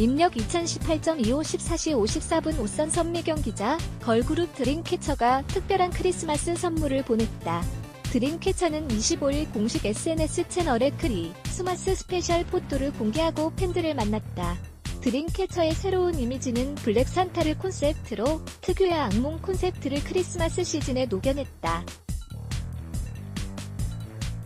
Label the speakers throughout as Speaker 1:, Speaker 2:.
Speaker 1: 입력 2018.25 14시 54분 오선 선미경 기자, 걸그룹 드림캐쳐가 특별한 크리스마스 선물을 보냈다. 드림캐쳐는 25일 공식 SNS 채널에 크리, 스마스 스페셜 포토를 공개하고 팬들을 만났다. 드림캐쳐의 새로운 이미지는 블랙 산타를 콘셉트로 특유의 악몽 콘셉트를 크리스마스 시즌에 녹여냈다.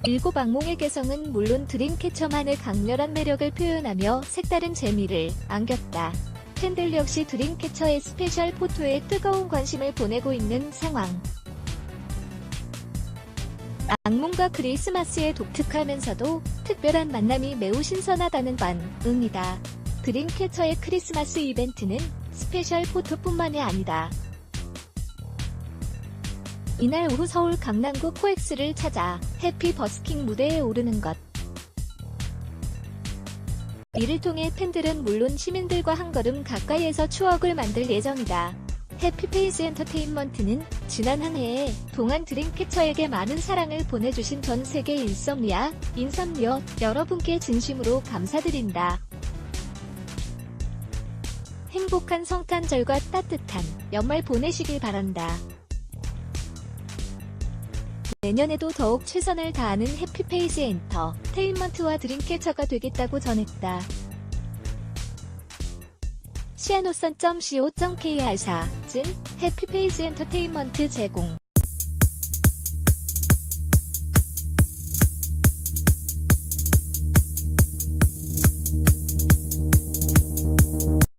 Speaker 1: 일곱 악몽의 개성은 물론 드림캐쳐만의 강렬한 매력을 표현하며 색다른 재미를 안겼다. 팬들 역시 드림캐쳐의 스페셜 포토에 뜨거운 관심을 보내고 있는 상황. 악몽과 크리스마스의 독특하면서도 특별한 만남이 매우 신선하다는 반응이다. 드림캐쳐의 크리스마스 이벤트는 스페셜 포토뿐만이 아니다. 이날 오후 서울 강남구 코엑스를 찾아 해피 버스킹 무대에 오르는 것. 이를 통해 팬들은 물론 시민들과 한 걸음 가까이에서 추억을 만들 예정이다. 해피페이스 엔터테인먼트는 지난 한 해에 동안 드림캐쳐에게 많은 사랑을 보내주신 전 세계 인썸니아, 인썸니어 여러분께 진심으로 감사드린다. 행복한 성탄절과 따뜻한 연말 보내시길 바란다. 내년에도 더욱 최선을 다하는 해피페이스 엔터 테인먼트와 드림캐쳐가 되겠다고 전했다. 시아노선.co.kr사, 진 해피페이스 엔터테인먼트 제공